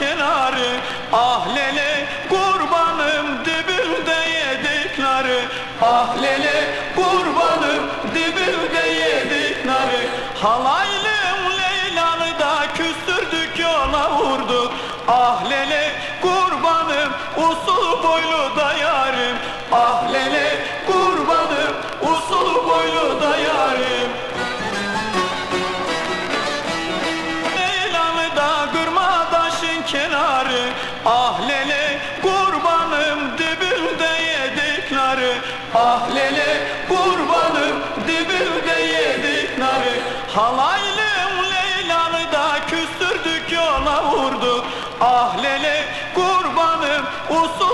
kenarı Ahlele kurbanım dibimde yedikleri. Ahlele kurbanım dibimde yedikleri. Halaylım Leyla'nı da küstürdük yola vurduk Ahlele kurbanım usul boylu da kenarı Ahlele kurbanım dibimde yedikleri. Ahlele kurbanım dibimde yedikleri. Halaylım Leyla'nı da küstürdük yola vurdu Ahlele kurbanım usul